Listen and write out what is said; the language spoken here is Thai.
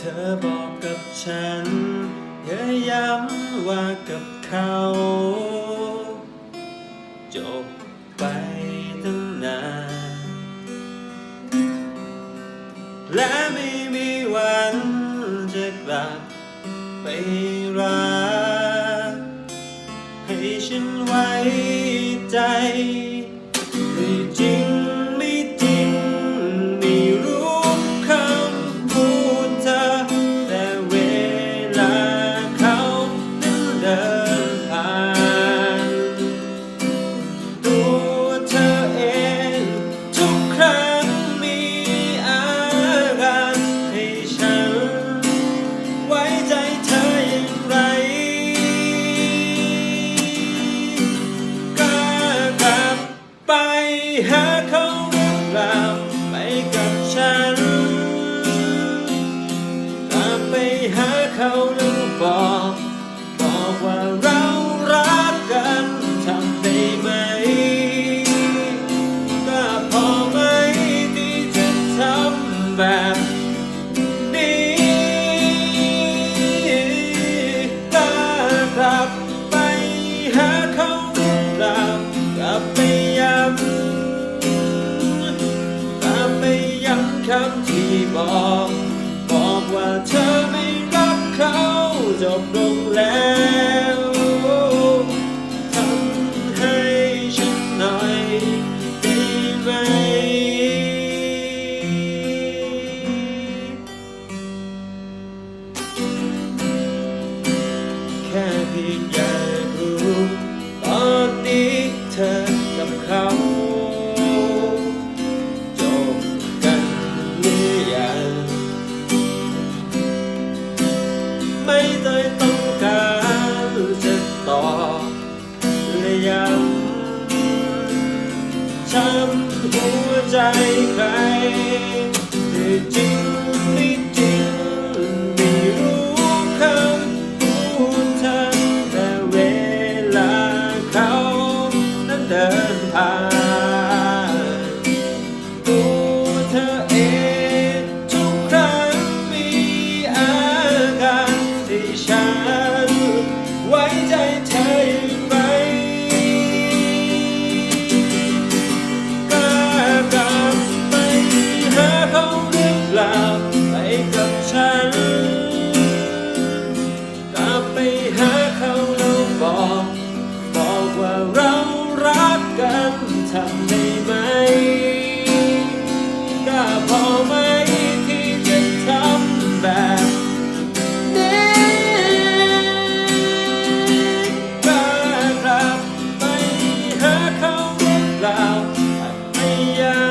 เธอบอกกับฉันอย่าย้ำว่ากับเขา จบไปตั้งนาน และไม่มีวันจะกลับไปรักให้ฉันไว้ใจหรืจริง นที่บอก บอกว่าเธอไม่รักเขาจบลงแล้ว ย้ำช้ำหัวใจใครที่ yeah.